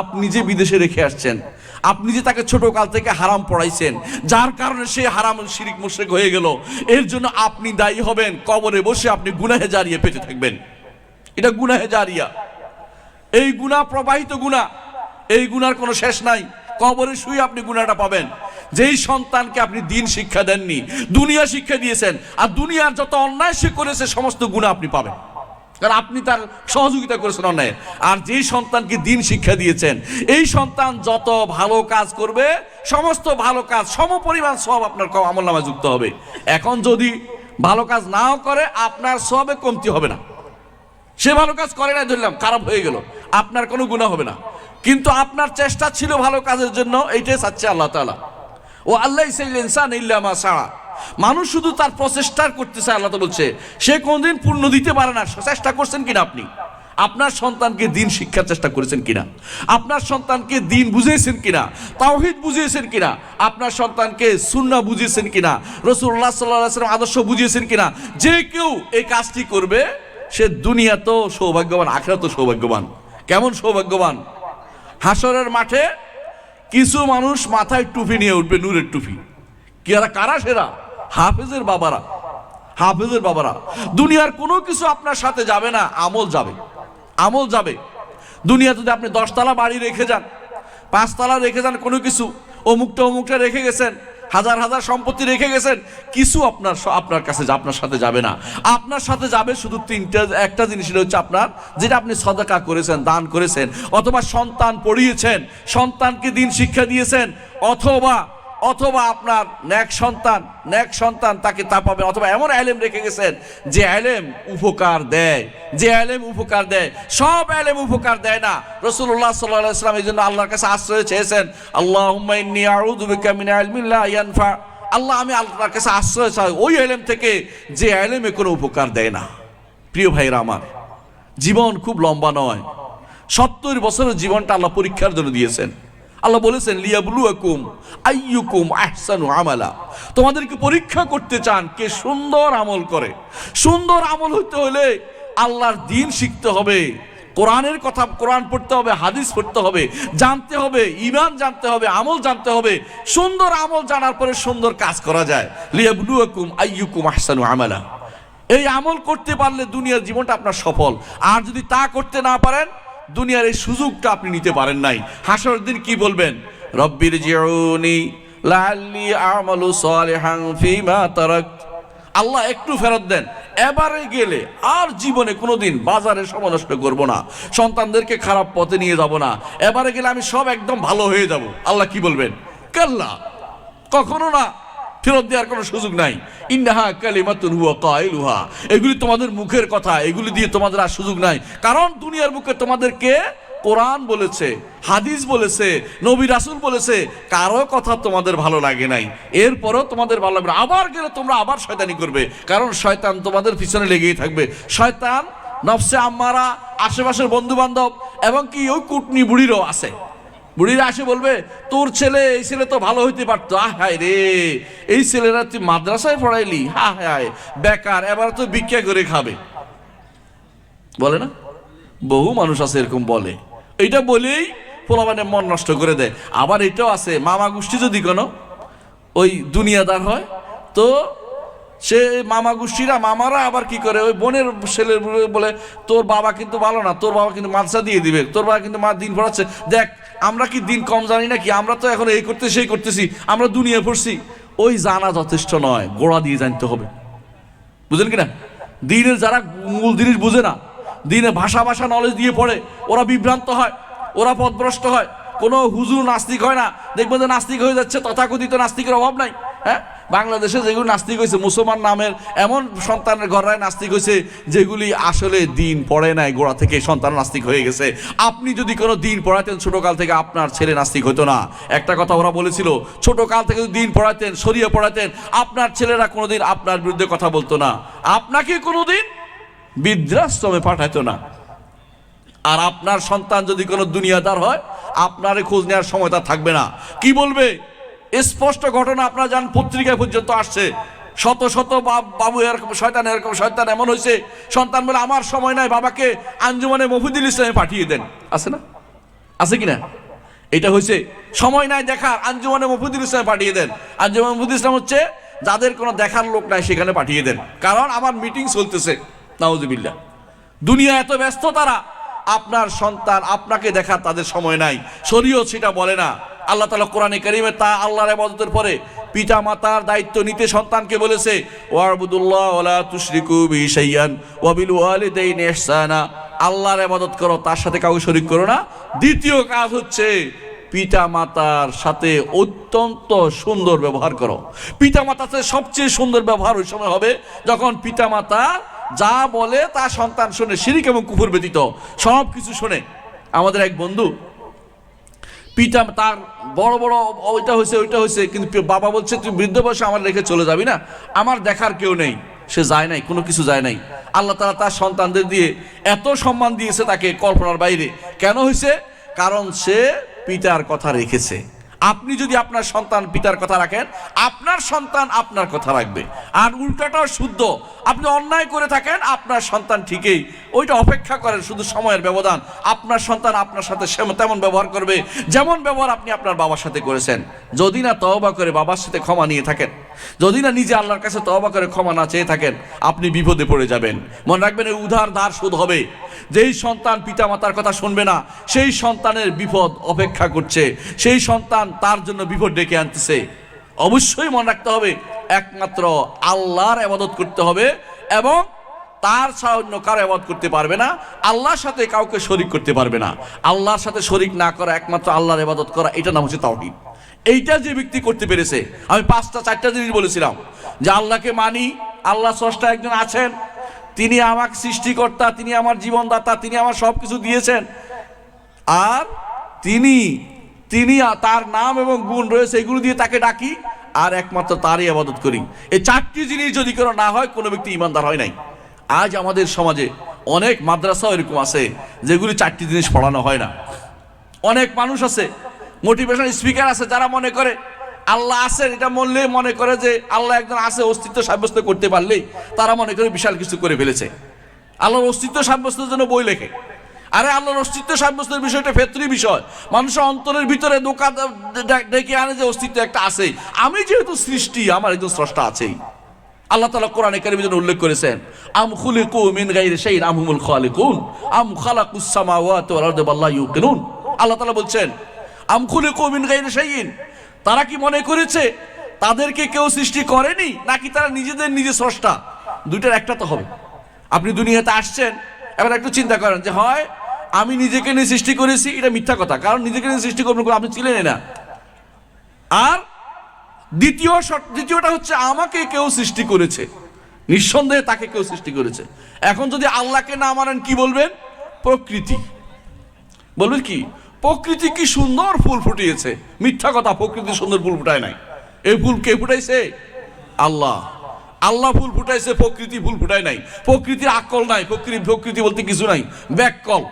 আপনি নিজে বিদেশে রেখে আসছেন, আপনি যে তাকে ছোট কাল থেকে হারাম পড়াইছেন, যার কারণে সে হারাম শিরিক মুশরিক হয়ে গেল, এর জন্য আপনি দায়ী হবেন, কবরে বসে আপনি গুনাহে জারিয়ে পেতে থাকবেন। এটা গুনাহে জারিয়া। এই গুণা প্রবাহিত গুণা এই গুনার কোনো শেষ নাই। কবরে শুয়ে আপনি গুণাটা পাবেন। যেই সন্তানকে আপনি দিন শিক্ষা দেননি, দুনিয়া শিক্ষা দিয়েছেন, আর দুনিয়ার যত অন্যায় সে করেছে, সমস্ত গুণা আপনি পাবেন। কারণ আপনি তার সহযোগিতা করেছেন অন্যায়। আর যেই সন্তানকে দিন শিক্ষা দিয়েছেন, এই সন্তান যত ভালো কাজ করবে, সমস্ত ভালো কাজ, সমপরিমাণ সব আপনার আমল নামায় যুক্ত হবে। এখন যদি ভালো কাজ নাও করে, আপনার সবে কমতি হবে না। সে ভালো কাজ করে না, ধরলাম, খারাপ হয়ে গেল। আপনার কোনো গুণা হবে না। কিন্তু আপনার চেষ্টা ছিল ভালো কাজের জন্য, এইটাই চাচ্ছে আল্লাহ তালা ও আল্লাহ ইনসান ইল্লামা সাড়া মানুষ শুধু তার প্রচেষ্টার করতেছে, আল্লাহ তো বলছে, সে কোনদিন পূর্ণ দিতে পারে না। চেষ্টা করছেন কিনা আপনি? আপনার সন্তানকে দিন শিক্ষার চেষ্টা করেছেন কিনা? আপনার সন্তানকে দিন বুঝিয়েছেন কিনা? তাওহিদ বুঝিয়েছেন কিনা? আপনার সন্তানকে সুন্না বুঝিয়েছেন কিনা? রসুল্লাহ সাল্লাম আদর্শ বুঝিয়েছেন কিনা? যে কেউ এই কাজটি করবে, সে দুনিয়া তো সৌভাগ্যবান আখড়া তো সৌভাগ্যবান। কেমন সৌভাগ্যবান? হাসরের মাঠে কিছু মানুষ মাথায় টুপি নিয়ে উঠবে, নূরের টুপি। কি কারা সেরা? হাফেজের বাবারা হাফেজের বাবারা, দুনিয়ার কোনো কিছু আপনার সাথে যাবে না, আমল যাবে আমল যাবে। দুনিয়া যদি আপনি দশতলা বাড়ি রেখে যান, পাঁচতলা রেখে যান কোনো কিছু অমুকটা অমুকটা রেখে গেছেন, হাজার হাজার সম্পত্তি রেখে গেছেন, কিছু আপনার আপনার কাছে আপনার সাথে যাবে না। আপনার সাথে যাবে শুধু তিনটা, একটা জিনিস হচ্ছে আপনার যেটা আপনি সদাকা করেছেন, দান করেছেন, অথবা সন্তান পড়িয়েছেন, সন্তানকে দিন শিক্ষা দিয়েছেন, অথবা অথবা আপনার ন্যাক সন্তান ন্যাক সন্তান তাকে তা পাবে অথবা এমন আলেম রেখে গেছেন, যে আলেম উপকার দেয়, যে আলেম উপকার দেয়। সব আলেম উপকার দেয় না। রসুল্লাহ সাল্লাহ ইসলাম এই জন্য আল্লাহর কাছে আশ্রয় চেয়েছেন আল্লাহ ইয়ানফা। আল্লাহ, আমি আল্লাহর কাছে আশ্রয় চাই। ওই আলেম থেকে যে আলেমে কোনো উপকার দেয় না। প্রিয় ভাইরা আমার, জীবন খুব লম্বা নয়। সত্তর বছরের জীবনটা আল্লাহ পরীক্ষার জন্য দিয়েছেন। আল্লাহ বলেছেন, লিয়াবলুয়াকুম আইয়ুকুম আহসানু আমালা। তোমাদেরকে পরীক্ষা করতে চান কে সুন্দর আমল করে। সুন্দর আমল হইতে হলে আল্লাহর দিন শিখতে হবে, কোরআনের কথা কোরআন পড়তে হবে, হাদিস পড়তে হবে, জানতে হবে ইমান জানতে হবে, আমল জানতে হবে। সুন্দর আমল জানার পরে সুন্দর কাজ করা যায়। লিয়াবলুয়াকুম আইয়ুকুম আহসানু আমালা। এই আমল করতে পারলে দুনিয়ার জীবনটা আপনার সফল। আর যদি তা করতে না পারেন দুনিয়ার এই সুযোগটা আপনি নিতে পারেন নাই। হাসর দিন কি বলবেন? রব্বির জিউনি লাল্লি আমালু সালিহান ফিমা তারাক। আল্লাহ একটু ফেরত দেন। এবারে গেলে আর জীবনে কোনোদিন বাজারে সময় নষ্ট করব না। সন্তানদেরকে খারাপ পথে নিয়ে যাব না। এবারে গেলে আমি সব একদম ভালো হয়ে যাব। আল্লাহ কি বলবেন? কাল্লা। কখনো না ফেরত দেওয়ার কোনো সুযোগ নাই। ইন্নাহা কালিমাতুন হুয়া কাইলুহা এগুলি তোমাদের মুখের কথা, এগুলি দিয়ে তোমাদের আর সুযোগ নাই। কারণ দুনিয়ার মুখে তোমাদেরকে কোরআন বলেছে, হাদিস বলেছে, নবী রাসুল বলেছে, কারও কথা তোমাদের ভালো লাগে নাই। এরপরও তোমাদের ভালো লাগবে। আবার গেলে তোমরা আবার শয়তানি করবে। কারণ শয়তান তোমাদের পিছনে লেগেই থাকবে। শয়তান নফসে আম্মারা, আশেপাশের বন্ধু বান্ধব এবং কি ওই কুটনি বুড়িরও আছে। বুড়িরা আসে বলবে, তোর ছেলে এই ছেলে তো ভালো হইতে পারতো। আহ, হায় রে, এই ছেলেরা তুই মাদ্রাসায় পড়াইলি? হা হায়, বেকার, এবার তো ভিক্ষা করে খাবে। বলে না? বহু মানুষ আছে এরকম বলে। এইটা বলেই পোলাবানে মন নষ্ট করে দেয়। আবার এটাও আছে, মামা গোষ্ঠী যদি কোনো ওই দুনিয়াদার হয়, তো সে মামা গোষ্ঠীরা, মামারা আবার কি করে? ওই বোনের ছেলে বলে, তোর বাবা কিন্তু ভালো না, তোর বাবা কিন্তু মাদ্রাসা দিয়ে দিবে, তোর বাবা কিন্তু মা দিন পড়াচ্ছে। দেখ আমরা কি দিন কম জানি নাকি? আমরা তো এখন এই করতে সেই করতেছি। আমরা দুনিয়া পড়ছি। ওই জানা যথেষ্ট নয়, গোড়া দিয়ে জানতে হবে। বুঝলেন কিনা? দিনের যারা মূল জিনিস বুঝে না, দিনে ভাষা ভাষা নলেজ দিয়ে পড়ে, ওরা বিভ্রান্ত হয়, ওরা পথভ্রষ্ট হয়। কোনো হুজুর নাস্তিক হয় না। দেখবেন যে নাস্তিক হয়ে যাচ্ছে, তথাকথিত নাস্তিকের অভাব নাই। হ্যাঁ? বাংলাদেশে যেগুলো নাস্তিক হয়েছে, মুসলমান নামের এমন সন্তানের ঘরায় নাস্তিক হয়েছে, যেগুলি আসলে দিন পড়ে নাই, গোড়া থেকে সন্তান নাস্তিক হয়ে গেছে। আপনি যদি কোনো দিন পড়াতেন ছোটকাল থেকে আপনার ছেলে নাস্তিক হতো না। একটা কথা ওরা বলেছিল, ছোটকাল থেকে যদি দিন পড়াতেন সরিয়ে পড়াতেন আপনার ছেলেরা কোনোদিন আপনার বিরুদ্ধে কথা বলতো না। আপনাকে কোনোদিন বৃদ্ধাশ্রমে পাঠাতো না। আর আপনার সন্তান যদি কোনো দুনিয়াদার হয়, আপনার খোঁজ নেওয়ার সময় তার থাকবে না। কি বলবে? স্পষ্ট ঘটনা আপনারা জান পত্রিকায় পর্যন্ত আসছে। শত শত বাব- এরকম, শয়তান এরকম, শয়তান এমন হয়েছে সন্তান বলে, আমার সময় নাই, বাবাকে আঞ্জুমানে মফিদুল ইসলামে পাঠিয়ে দেন। আছে না? আছে কিনা এটা হয়েছে সময় নাই দেখার, আঞ্জুমানে মফুদুল ইসলাম পাঠিয়ে দেন। আঞ্জুমান মফুদুল ইসলাম হচ্ছে, যাদের কোনো দেখার লোক নাই সেখানে পাঠিয়ে দেন। কারণ আমার মিটিং চলতেছে, নাউজুবিল্লাহ। দুনিয়া এত ব্যস্ত তারা, আপনার সন্তান আপনাকে দেখার তাদের সময় নাই। শরীয় সেটা বলে না। আল্লাহ তালা কোরআনে করিমে তা আল্লাহর আবাদতের পরে পিতা মাতার দায়িত্ব নিতে সন্তানকে বলেছে ওয়ারবুদুল্লাহ ওলা তুশরিকু বিশাইয়ান ওয়াবিল ওয়ালিদাইন ইহসানা। আল্লাহর আবাদত করো, তার সাথে কাউকে শরিক করো না। দ্বিতীয় কাজ হচ্ছে পিতা মাতার সাথে অত্যন্ত সুন্দর ব্যবহার করো। পিতা মাতার সাথে সবচেয়ে সুন্দর ব্যবহার ওই সময় হবে যখন পিতা মাতা যা বলে তা সন্তান শোনে শিরিক এবং কুকুর ব্যতীত সব কিছু শোনে। আমাদের এক বন্ধু পিতা তার বড় বড় ওইটা হয়েছে ওইটা হয়েছে, কিন্তু বাবা বলছে, তুই বৃদ্ধ বয়সে আমার রেখে চলে যাবি না। আমার দেখার কেউ নেই। সে যায় নাই, কোনো কিছু যায় নাই। আল্লাহ তালা তার সন্তানদের দিয়ে এত সম্মান দিয়েছে তাকে কল্পনার বাইরে। কেন হয়েছে? কারণ সে পিতার কথা রেখেছে। আপনি যদি আপনার সন্তান পিতার কথা রাখেন, আপনার সন্তান আপনার কথা রাখবে। আর উল্টাটাও শুদ্ধ। আপনি অন্যায় করে থাকেন, আপনার সন্তান ঠিকই। ওইটা অপেক্ষা করেন, শুধু সময়ের ব্যবধান। আপনার সন্তান আপনার সাথে তেমন ব্যবহার করবে, যেমন ব্যবহার আপনি আপনার বাবার সাথে করেছেন। যদি না তওবা করে বাবার সাথে ক্ষমা নিয়ে থাকেন। যদি না নিজে আল্লাহর কাছে তওবা করে ক্ষমা না চেয়ে থাকেন, আপনি বিপদে পড়ে যাবেন। মনে রাখবেন উধার ধার শোধ হবে। যেই সন্তান পিতামাতার কথা শুনবে না, সেই সন্তানের বিপদ অপেক্ষা করছে। সেই সন্তান তার জন্য বিপদ ডেকে আনতেছে। অবশ্যই মনে রাখতে হবে, একমাত্র আল্লাহর আবাদত করতে হবে এবং তার অন্য কারও আবাদ করতে পারবে না। আল্লাহর সাথে কাউকে শরিক করতে পারবে না। আল্লাহর সাথে শরিক না করা একমাত্র আল্লাহর আবাদত করা এটা নাম হচ্ছে তাওহীদ। এইটা যে ব্যক্তি করতে পেরেছে, আমি পাঁচটা, চারটা জিনিস বলেছিলাম। যে আল্লাহকে মানি, আল্লাহ স্রষ্টা একজন আছেন, তিনি আমাকে সৃষ্টিকর্তা, তিনি আমার জীবনদাতা, তিনি আমার সব কিছু দিয়েছেন। আর তিনি তিনি তার নাম এবং গুণ রয়েছে, এগুলো দিয়ে তাকে ডাকি, আর একমাত্র তারই আবাদত করি। এই চারটি জিনিস যদি কোনো না হয়, কোনো ব্যক্তি ইমানদার হয় নাই। আজ আমাদের সমাজে অনেক মাদ্রাসাও এরকম আছে, যেগুলি চারটি জিনিস পড়ানো হয় না। অনেক মানুষ আছে মোটিভেশন স্পিকার আছে, যারা মনে করে আল্লাহ আছেন, এটা মনলে মনে করে যে আল্লাহ একজন আছে, অস্তিত্ব সাব্যস্ত করতে পারলেই তারা মনে করে বিশাল কিছু করে ফেলেছে। আল্লাহর অস্তিত্ব সাব্যস্তের জন্য বই লেখে। আরে আল্লাহর অস্তিত্ব সাব্যস্তের বিষয়টা ফেতরি বিষয়। মানুষের অন্তরের ভিতরে দোকান ডেকে আনে যে অস্তিত্ব একটা আছে আমি যেহেতু সৃষ্টি, আমার একজন স্রষ্টা আছেই। আল্লাহ তালা কোরআনে কারিমের জন্য উল্লেখ করেছেন, আম খুলিকু মিন গাইরি শাইইন, আম হুমুল খালিকুন, আম খালাকুস সামাওয়াতি ওয়াল আরদি বাল্লা ইউকিনুন। আল্লাহ তালা বলছেন আম খুলিকু মিন গাইরি শাইইন। তারা কি মনে করেছে, তাদেরকে কেউ সৃষ্টি করেনি, নাকি তারা নিজেদের নিজে স্রষ্টা? দুইটার একটা তো হবে। আপনি দুনিয়াতে আসছেন, এবার একটু চিন্তা করেন যে, হয় আমি নিজেকে নিয়ে সৃষ্টি করেছি, এটা মিথ্যা কথা। কারণ নিজেকে নিয়ে সৃষ্টি করবেন আপনি ছিলেনই না। আর দ্বিতীয় দ্বিতীয়টা হচ্ছে, আমাকে কেউ সৃষ্টি করেছে। নিঃসন্দেহে তাকে কেউ সৃষ্টি করেছে। এখন যদি আল্লাহকে না মানেন, কি বলবেন? প্রকৃতি। বলবেন কি? প্রকৃতি কি সুন্দর ফুল ফুটিয়েছে? মিথ্যা কথা, প্রকৃতি সুন্দর ফুল ফুটায় নাই। এই ফুল কে ফুটাইছে? আল্লাহ। আল্লাহ ফুল ফুটাইছে, প্রকৃতি ফুল ফুটায় নাই। প্রকৃতির আকল নাই, প্রকৃতি প্রকৃতি বলতে কিছু নাই। ব্যাককল।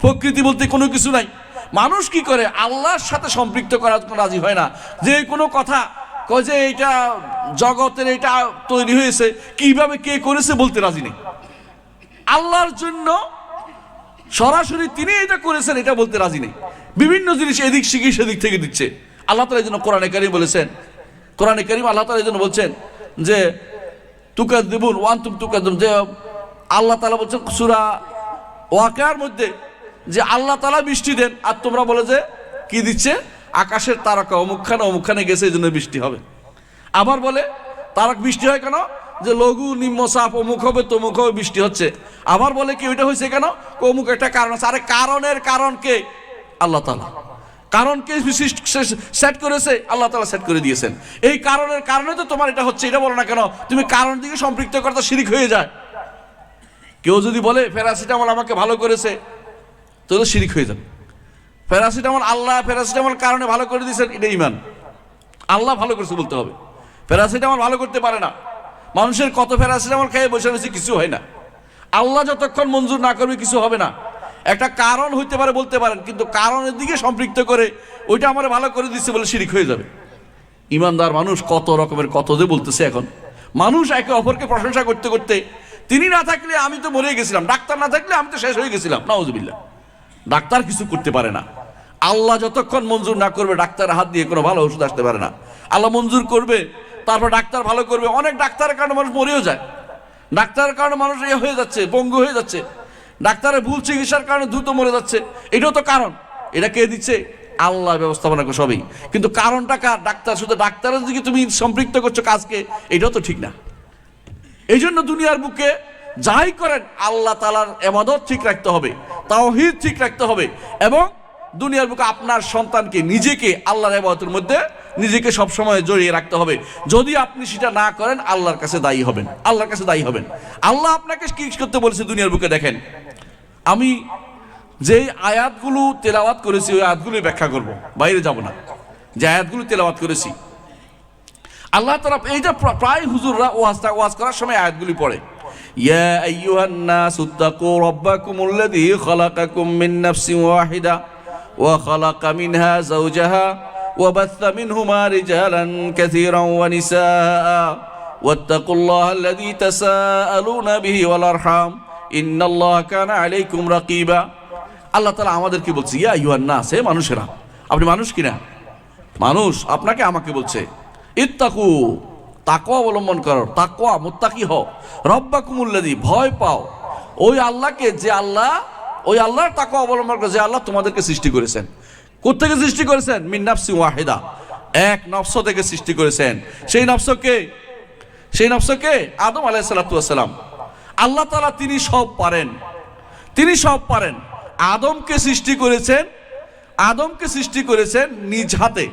প্রকৃতি বলতে কোনো কিছু নাই। মানুষ কি করে? আল্লাহর সাথে সম্পৃক্ত করার জন্য রাজি হয় না। যে কোনো কথা কয় যে এটা জগতের এটা তৈরি হয়েছে, কীভাবে কে করেছে বলতে রাজি নেই। আল্লাহর জন্য সরাসরি তিনি এটা করেছেন, এটা বলতে রাজি নেই। বিভিন্ন জিনিস এদিক শিখি সেদিক থেকে দিচ্ছে। আল্লাহ তালা এই জন্য কোরআনে কারিম বলেছেন, কোরআনে কারিম আল্লাহ তালা এই জন্য বলছেন যে তুকার দেবুন ওয়ান তুম তুকার যে আল্লাহ তালা বলছেন সুরা ওয়াকার মধ্যে যে আল্লাহ তালা বৃষ্টি দেন, আর তোমরা বলে যে কি দিচ্ছে? আকাশের তারকা অমুকখানে অমুকখানে গেছে, এই জন্য বৃষ্টি হবে। আবার বলে, তারক বৃষ্টি হয় কেন? যে লঘু, নিম্ন চাপ, অমুক হবে, তমুক হবে, বৃষ্টি হচ্ছে। আবার বলে কি, ওইটা হয়েছে কেন? অমুক একটা কারণ আছে। আরে কারণের কারণ কে? আল্লাহ তালা কারণ কারণকে সেট করেছে? আল্লাহ তালা সেট করে দিয়েছেন। এই কারণের কারণে তো তোমার এটা হচ্ছে। এটা বলো না কেন? তুমি কারণ দিকে সম্পৃক্ত করতে শিরিক হয়ে যায়। কেউ যদি বলে প্যারাসিটামল আমাকে ভালো করেছে তো শিরিক হয়ে যাবে। প্যারাসিটামল আল্লাহ প্যারাসিটামল কারণে ভালো করে দিয়েছেন, এটা ইমান আল্লাহ ভালো করেছে বলতে হবে। প্যারাসিটামল ভালো করতে পারে না। মানুষের কত প্যারাসিটামল খেয়ে বসে রয়েছে কিছু হয় না। আল্লাহ যতক্ষণ মঞ্জুর না করবে, কিছু হবে না। একটা কারণ হইতে পারে, বলতে পারেন, কিন্তু কারণের দিকে সম্পৃক্ত করে ওইটা আমার ভালো করে দিচ্ছে বলে শিরিক হয়ে যাবে। ইমানদার মানুষ কত রকমের কত যে বলতেছে এখন। মানুষ একে অপরকে প্রশংসা করতে করতে, তিনি না থাকলে আমি তো মরে গেছিলাম, ডাক্তার না থাকলে আমি তো শেষ হয়ে গেছিলাম, নাউজুবিল্লাহ। ডাক্তার কিছু করতে পারে না। আল্লাহ যতক্ষণ মঞ্জুর না করবে ডাক্তার হাত দিয়ে কোনো ভালো ওষুধ আসতে পারে না। আল্লাহ মঞ্জুর করবে তারপর ডাক্তার ভালো করবে। অনেক ডাক্তারের কারণে মানুষ মরেও যায়। ডাক্তারের কারণে মানুষ ইয়ে হয়ে যাচ্ছে পঙ্গু হয়ে যাচ্ছে। ডাক্তারের ভুল চিকিৎসার কারণে দ্রুত মরে যাচ্ছে। এটাও তো কারণ। এটা কে দিচ্ছে? আল্লাহ ব্যবস্থাপনা করে সবই। কিন্তু কারণটা কার? ডাক্তার, শুধু ডাক্তারের দিকে তুমি সম্পৃক্ত করছ কাজকে, এটাও তো ঠিক না। এই জন্য দুনিয়ার বুকে যাই করেন, আল্লাহ তালার এমাদত ঠিক রাখতে হবে, তাওহিদ ঠিক রাখতে হবে এবং দুনিয়ার বুকে আপনার সন্তানকে, নিজেকে আল্লাহর এবাদতের মধ্যে নিজেকে সবসময় জড়িয়ে রাখতে হবে। যদি আপনি সেটা না করেন, আল্লাহর কাছে দায়ী হবেন। আল্লাহর কাছে দায়ী হবেন। আল্লাহ আপনাকে কি করতে বলেছে দুনিয়ার বুকে দেখেন? আমি যেই আয়াতগুলো তেলাওয়াত করেছি, ওই আয়াতগুলো ব্যাখ্যা করব। বাইরে যাব না। যে আয়াতগুলো তেলাওয়াত করেছি। আল্লাহ তারা এইটা প্রায় হুজুররা ওয়াজটা ওয়াজ করার সময় আয়াতগুলি পড়ে। ইয়া আইয়ুহান নাস উত্তাকু রাব্বাকুমুল্লাযী খালাকাকুম মিন নাফসিন ওয়াহিদা ওয়া খালাকা মিনহা যাওজাহা। وبث منهما رجالا كثيرا ونساء واتقوا الله الذي تساءلون به والارحام ان الله كان عليكم رقيبا আল্লাহ তাআলা আমাদেরকে বলছে ইয়া আইয়ুহান নাস হে মানুষেরা আপনি মানুষ কিনা মানুষ আপনাকে আমাকে বলছে ইত্তাকু তাকওয়া অবলম্বন করো তাকওয়া মুত্তাকি হও রব্বাকুমুল্লাদি ভয় পাও ওই আল্লাহকে যে আল্লাহ ওই আল্লাহর তাকওয়া অবলম্বন করে যে আল্লাহ তোমাদেরকে সৃষ্টি করেছেন কোত্থেকে সৃষ্টি করেছেন? মিন নাফসি ওয়াহিদা। এক নফস থেকে সৃষ্টি করেছেন। সেই নফসকে সেই নফসকে আদম আলাহ সালাতাম আল্লাহ তালা তিনি সব পারেন। তিনি সব পারেন। আদমকে সৃষ্টি করেছেন, আদমকে সৃষ্টি করেছেন নিজ হাতে।